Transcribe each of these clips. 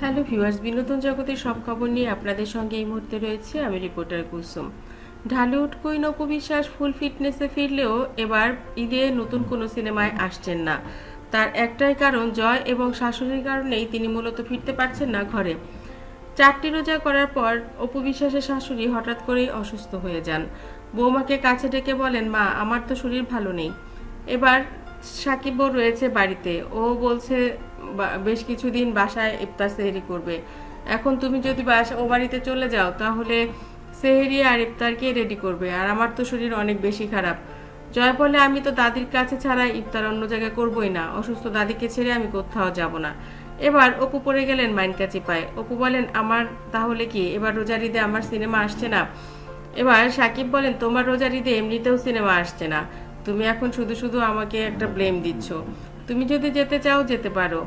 Hello viewers, বিনোদন জগতের সব খবর নিয়ে আপনাদের সঙ্গে এই মুহূর্তে রয়েছে আমি reporter Kusum. Dhallywood queen Apu Biswas full ফিটনেসে ফিরলেও এবার ঈদে নতুন কোনো সিনেমায় আসছেন না। তার একটাই কারণ, জয় এবং শাশুড়ির কারণেই তিনি মূলত ফিরতে পারছেন না ঘরে। চারটি রোজা করার পর অপু বিশ্বাসের শাশুড়ি হঠাৎ করেই অসুস্থ হয়ে যান। বৌমাকে কাছে ডেকে বলেন, মা, আমার তো শরীর ভালো নেই। এবার সাকিবও রয়েছে বাড়িতে। ও বলছে বেশ কিছুদিন বাসায় ইফতার সেহেরি করবে। এখন তুমি যদি বাসা, ও বাড়িতে চলে যাও, তাহলে সেহেরি আর ইফতার কে রেডি করবে? আর আমার তো শরীর অনেক বেশি খারাপ। জয় বলে আমি তো দাদির কাছে ছাড়া ইফতার অন্য জায়গায় করবই না। অসুস্থ দাদিকে ছেড়ে আমি কোথাও যাব না। এবার অপু পড়ে গেলেন মাইনকা চিপায়। অপু বলেন, আমার তাহলে কি? এবার রোজার ঈদে আমার সিনেমা আসছে না? এবার সাকিব বলেন, তোমার রোজার ঈদে এমনিতেও সিনেমা আসছে না। তুমি এখন শুধু শুধু আমাকে একটা ব্লেম দিচ্ছ। তুমি যদি যেতে চাও, যেতে পারো।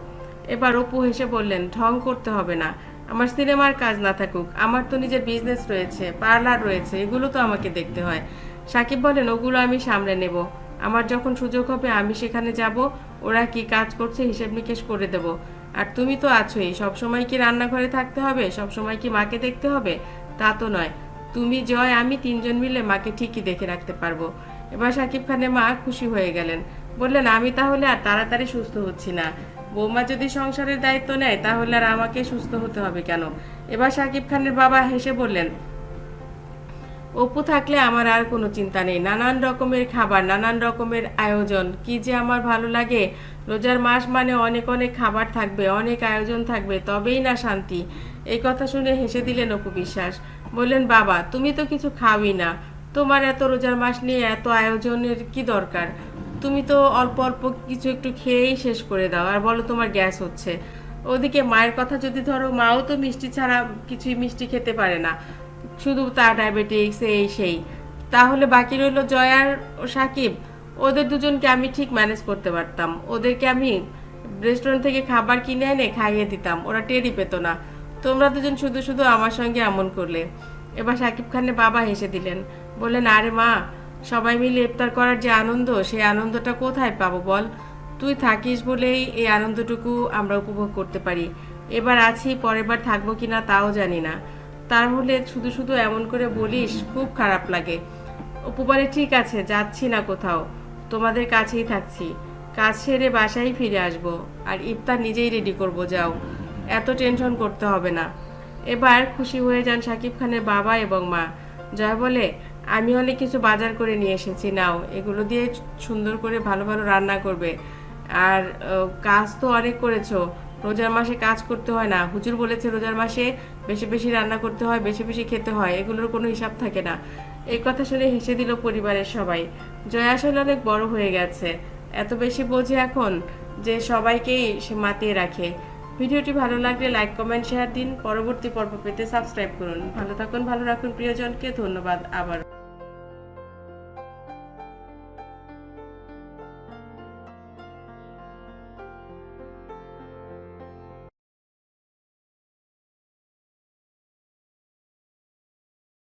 এবার অপু হেসে বললেন, ঢং করতে হবে না। আমার সিনেমার কাজ না থাকুক, আমার তো নিজের বিজনেস রয়েছে পার্লার রয়েছে, এগুলো তো আমাকে দেখতে হয়। সাকিব বলেন, ওগুলো আমি সামলে নেব। আমার যখন সুযোগ হবে, আমি সেখানে যাব, ওরা কি কাজ করছে হিসেব নিকেশ করে দেব। আর তুমি তো আছোই, সবসময় কি রান্নাঘরে থাকতে হবে? সবসময় কি মাকে দেখতে হবে? তা তো নয়। তুমি, জয়, আমি তিনজন মিলে মাকে ঠিকই দেখে রাখতে পারব। এবার সাকিব খানের মা খুশি হয়ে গেলেন। বললেন, আমি তাহলে আর তাড়াতাড়ি সুস্থ হচ্ছি না। বৌমা যদি সংসারের দায়িত্ব নেয়, তাহলে আর আমাকে সুস্থ হতে হবে কেন? এবার সাকিব খানের বাবা হেসে বললেন, অপু থাকলে আমার আর কোনো চিন্তা নেই। নানান রকমের খাবার, নানান রকমের আয়োজন। কি যে আমার ভালো লাগে। রোজার মাস মানে অনেক অনেক খাবার থাকবে, অনেক আয়োজন থাকবে, তবেই না শান্তি। এই কথা শুনে হেসে দিলেন অপু বিশ্বাস। বললেন, বাবা, তুমি তো কিছু খাওই না। তোমার এত রোজার মাস নিয়ে এত আয়োজনের কি দরকার? তুমি তো অল্প অল্প কিছু একটু খেয়েই শেষ করে দাও, আর বলো তোমার গ্যাস হচ্ছে। ওদিকে মায়ের কথা যদি ধরো, মাও তো মিষ্টি ছাড়া কিছুই মিষ্টি খেতে পারে না। শুধু তা ডায়াবেটিক্স, এই সেই। তাহলে বাকি রইল জয় আর ও সাকিব। ওদের দুজনকে আমি ঠিক ম্যানেজ করতে পারতাম। ওদেরকে আমি রেস্টুরেন্ট থেকে খাবার কিনে এনে খাইয়ে দিতাম। ওরা টেরই পেত না। তোমরা দুজন শুধু শুধু আমার সঙ্গে এমন করলে। এবার সাকিব খানের বাবা হেসে দিলেন। বললেন, আরে মা সবাই মিলে ইফতার করার যে আনন্দ, সেই আনন্দটা কোথায় পাবো বল? তুই থাকিস বলেই এই আনন্দটুকু আমরা উপভোগ করতে পারি। এবার আছি, পরের বার থাকব কিনা তাও জানি না। তাহলে শুধু শুধু এমন করে বলিস, খুব খারাপ লাগে। অপু বলে, ঠিক আছে, যাচ্ছি না কোথাও। তোমাদের কাছেই থাকছি। কাজ সেরে বাসায় ফিরে আসব। আর ইফতার নিজেই রেডি করব, যাও। এত টেনশন করতে হবে না। এবার খুশি হয়ে যান সাকিব খানের বাবা এবং মা। জয় বলে আমি অনেক কিছু বাজার করে নিয়ে এসেছি, নাও। এগুলো দিয়ে সুন্দর করে ভালো ভালো রান্না করবে। আর কাজ তো অনেক করেছ। রোজার মাসে কাজ করতে হয় না। হুজুর বলেছে রোজার মাসে বেশি বেশি রান্না করতে হয়, বেশি বেশি খেতে হয়। এগুলোর কোনো হিসাব থাকে না। এই কথা শুনে হেসে দিল পরিবারের সবাই। জয় আসলে অনেক বড় হয়ে গেছে। এত বেশি বোঝে এখন যে সবাইকেই সে মাতিয়ে রাখে। ভিডিওটি ভালো লাগলে লাইক, কমেন্ট, শেয়ার দিন। পরবর্তী পর্ব পেতে সাবস্ক্রাইব করুন। ভালো থাকুন, ভালো রাখুন, প্রিয়জনকে ধন্যবাদ। আবার